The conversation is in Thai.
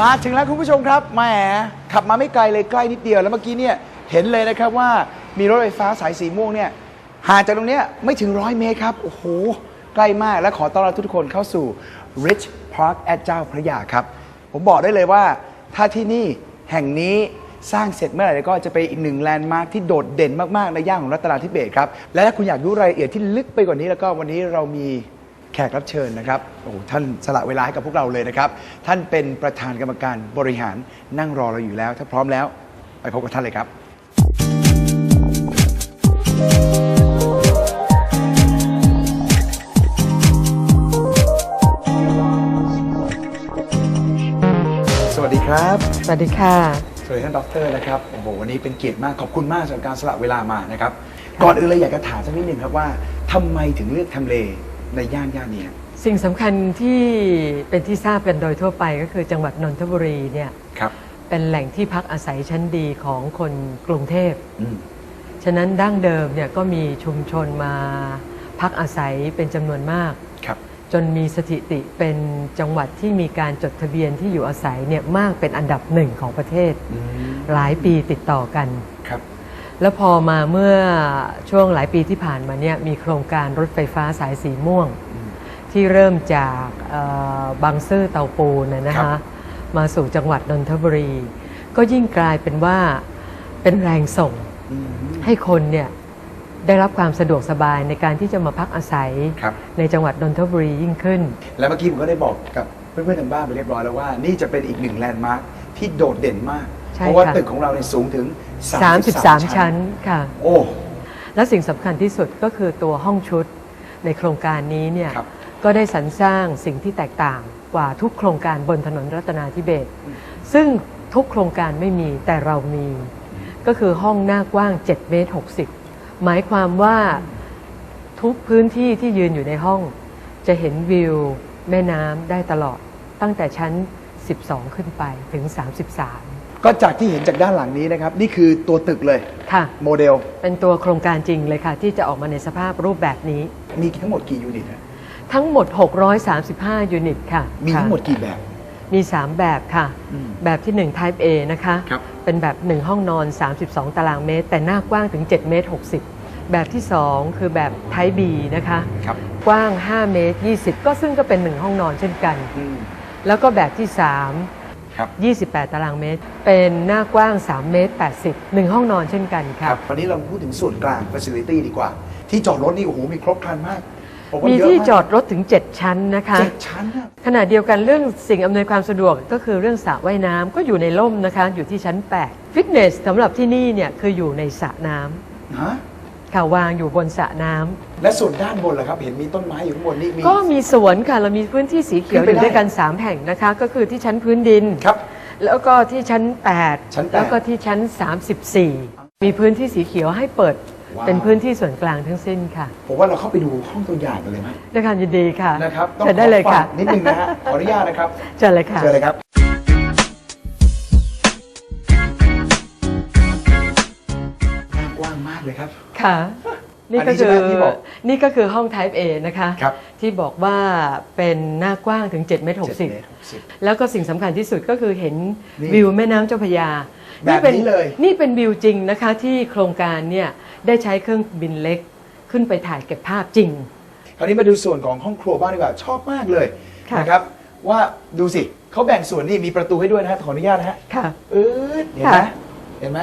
มาถึงแล้วคุณผู้ชมครับแหมขับมาไม่ไกลเลยใกล้นิดเดียว แล้วเมื่อกี้เนี่ยเห็นเลยนะครับว่ามีรถไฟฟ้าสายสีม่วงเนี่ยห่างจากตรงเนี้ยไม่ถึงร้อยเมตรครับ โอ้โห ใกล้มากและขอต้อนรับทุกคนเข้าสู่ Rich Park แอดเจ้าพระยาครับ ผมบอกได้เลยว่า ถ้าที่นี่แห่งนี้สร้างเสร็จเมื่อไหร่แล้วก็จะเป็นอีกหนึ่งแลนด์มาร์คที่โดดเด่นมาก ๆ ในย่านของรัตนาธิเบศครับ และถ้าคุณอยากรู้รายละเอียดที่ลึกไปกว่านี้แล้วก็วันนี้เรามี แขกรับเชิญนะครับโอ้โหท่านสละเวลาให้กับพวกเราเลยนะครับ ท่านเป็นประธานกรรมการบริหารนั่งรอเราอยู่แล้ว ถ้าพร้อมแล้ว ไปพบกับท่านเลยครับ สวัสดีครับ สวัสดีค่ะ สวัสดีท่านดรนะครับโอ้โหวันนี้เป็นเกียรติมากขอบคุณมากสำหรับการสละเวลามานะครับก่อนอื่นเลยอยากจะถามสักนิดหนึ่งครับว่าทำไมถึงเลือกทำเล ในย่านย่านนี้ครับ สิ่งสำคัญที่เป็นที่ทราบกันโดยทั่วไปก็คือจังหวัดนนทบุรีเนี่ยครับเป็นแหล่งที่พักอาศัยชั้นดีของคนกรุงเทพ อืมฉะนั้นดั้งเดิมเนี่ยก็มีชุมชนมาพักอาศัยเป็นจำนวนมาก ครับ จนมีสถิติเป็นจังหวัดที่มีการจดทะเบียนที่อยู่อาศัยเนี่ยมากเป็นอันดับหนึ่งของประเทศ อืมหลายปีติดต่อกัน ครับ แล้วพอมาเมื่อช่วงหลายปีที่ผ่านมาเนี่ยมีโครงการรถไฟฟ้าสายสีม่วงอืมที่เริ่มจากเอ่อบางซื่อเตาปูนนะนะครัคะบมาสู่จังหวัดนนทบุรี ก็ยิ่งกลายเป็นว่าเป็นแรงส่งอืมให้คนเนี่ยได้รับความสะดวกสบายในการที่จะมาพักอาศัยครับในจังหวัดนนทบุรียิ่งขึ้น แล้วเมื่อกี้ผมก็ได้บอกกับเพื่อนๆทางบ้านไปเรียบร้อยแล้วว่า นี่จะเป็นอีกหนึ่งแลนด์มาร์คที่โดดเด่นมาก ใช่เพราะว่าค่ะ ตึกของเราเนี่ยสูงถึง 33ชั้นค่ะ โอ้ และสิ่งสำคัญที่สุดก็คือตัวห้องชุดในโครงการนี้เนี่ยครับ ก็ได้สรรสร้างสิ่งที่แตกต่างกว่าทุกโครงการบนถนนรัตนาธิเบศรซึ่งทุกโครงการไม่มีแต่เรามี ก็คือห้องหน้ากว้าง7เมตร60 หมายความว่าทุกพื้นที่ที่ยืนอยู่ในห้อง จะเห็นวิว แม่น้ำได้ตลอดตั้งแต่ชั้น 12 ขึ้นไปถึง 33 ก็จากที่เห็นจากด้านหลังนี้นะครับ นี่คือตัวตึกเลยค่ะ โมเดล เป็นตัวโครงการจริงเลยค่ะ ที่จะออกมาในสภาพรูปแบบนี้ มีทั้งหมดกี่ยูนิตฮะทั้งหมด 635 ยูนิตค่ะมีทั้งหมดกี่แบบ มี 3 แบบค่ะอืมแบบที่ 1 Type A นะคะครับเป็นแบบ 1 ห้องนอน 32 ตารางเมตร แต่หน้ากว้างถึง 7 เมตร 60 แบบที่ 2 คือแบบ Type B นะคะครับกว้าง 5 เมตร 20 ก็ซึ่งก็เป็น 1 ห้องนอนเช่นกันอืมแล้วก็แบบที่ ครับ3 28 ตารางเมตร เป็นหน้ากว้าง 3 เมตร 80 1 ห้องนอนเช่นกันคค่ะรับวันนี้เราพูดถึงส่วนกลาง facility ดีกว่า ที่จอดรถนี่โอ้โหมีครบครันมากผมว่ามีเยะที่ากจอดรถถึง 7 ชั้นนะคะ เจ็ดชั้นอะ ขณะเดียวกันเรื่องสิ่งอำนวยความสะดวกก็คือเรื่องสระว่ายน้ำก็อยู่ในร่มนะคะ อยู่ที่ชั้น 8 ฟิตเนสสำหรับที่นี่เนี่ยคืออยู่ในสระน้ำ ฮะ ค่ะวางอยู่บนสระน้ำและส่วนด้านบนล่ะครับ เห็นมีต้นไม้อยู่ข้างบนนี่มี ก็มีสวนค่ะเรามีพื้นที่สีเขียวขึ้อนไปยู่ด้วยกันได้3แห่งนะคะ ก็คือที่ชั้นพื้นดิน ครับ แล้วก็ที่ชั้น 8 ชั้นแปดแล้วก็ที่ชั้น 34 มีพื้นที่สีเขียวให้เปิดว้าว เป็นพื้นที่ส่วนกลางทั้งสิ้นค่ะผมว่าเราเข้าไปดูห้องตัวอย่างกันเลยไหมด้วยการยินดีค่ะนะครับต้องเชิญได้เลยขอค่ะฝากนิดนึงนะฮะขออนุญาตนะครับเชิญเลยค่ะ เชิญเลยครับางมากเลยครับ ค่ะ นี่อันนี้ก็คือใช่ไหมที่บอกนี่ก็คือห้อง Type A นะคะครับที่บอกว่าเป็นหน้ากว้างถึง7เมตรเจ็ดเมตร60หกสิบแล้วก็สิ่งสำคัญที่สุดก็คือเห็นนี่วิวแม่น้ำเจ้าพระยาแบบนี้เลย นี่เป็นวิวจริงนะคะที่โครงการเนี่ยได้ใช้เครื่องบินเล็กขึ้นไปถ่ายเก็บภาพจริง คราวนี้มาดูส่วนของห้องครัวบ้างดีกว่าชอบมากเลยค่ะนะครับว่าดูสิเขาแบ่งส่วนนี่มีประตูให้ด้วยนะฮะขออนุญาตนะฮะค่ะเออเห็นไหมค่ะเห็นไหม